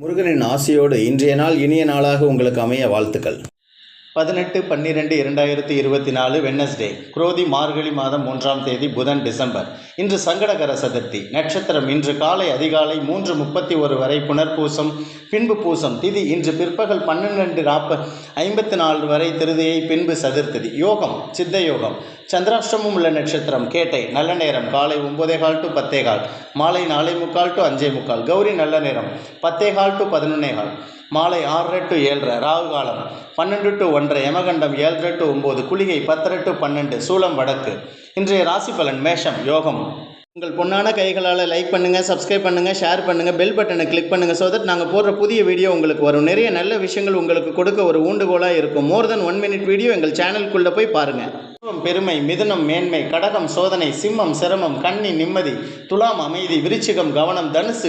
முருகனின் ஆசையோடு இன்றைய நாள் இனிய நாளாக உங்களுக்கு அமைய வாழ்த்துக்கள். பதினெட்டு பன்னிரெண்டு இரண்டாயிரத்தி இருபத்தி நாலு வெனஸ்டே குரோதி மார்கழி மாதம் மூன்றாம் தேதி புதன் டிசம்பர். இன்று சங்கடகர சதுர்த்தி. நட்சத்திரம் இன்று காலை அதிகாலை மூன்று முப்பத்தி ஒரு வரை புனர்பூசம் பின்பு பூசம். திதி இன்று பிற்பகல் பன்னிரெண்டு நாற்ப ஐம்பத்தி நாலு வரை திருதியை பின்பு சதுர்த்ததி யோகம் சித்த யோகம். சந்திராஷ்டமம் உள்ள நட்சத்திரம் கேட்டை நல்ல நேரம் காலை ஒன்பதே கால் டு பத்தே கால் மாலை நாலே முக்கால் டு அஞ்சே முக்கால் கௌரி நல்ல நேரம் பத்தே கால் டு பதினொன்னே கால் மாலை ஆறரை டு ஏழரை ராகு காலம் பன்னெண்டு டு ஒன்றரை யமகண்டம் ஏழரை டு ஒம்பது குளிகை பத்தரை டு பன்னெண்டு சூலம் வடக்கு இன்றைய ராசி பலன் மேஷம் யோகம். உங்கள் பொண்ணான கைகளால் லைக் பண்ணுங்கள் சப்ஸ்கிரைப் பண்ணுங்கள் ஷேர் பண்ணுங்கள் பெல் பட்டனை கிளிக் பண்ணுங்கள் ஸோ தட் நாங்கள் போடுற புதிய வீடியோ உங்களுக்கு வரும். நிறைய நல்ல விஷயங்கள் உங்களுக்கு கொடுக்க ஒரு ஊண்டுகோலாக இருக்கும். More then one minute video எங்கள் சேனலுக்குள்ளே போய் பாருங்கள் பெருமை மிதுனம் மேன்மை கடகம் சோதனை சிம்மம் சிரமம் கன்னி நிம்மதி துலாம் அமைதி விருச்சிகம் கவனம் தனுசு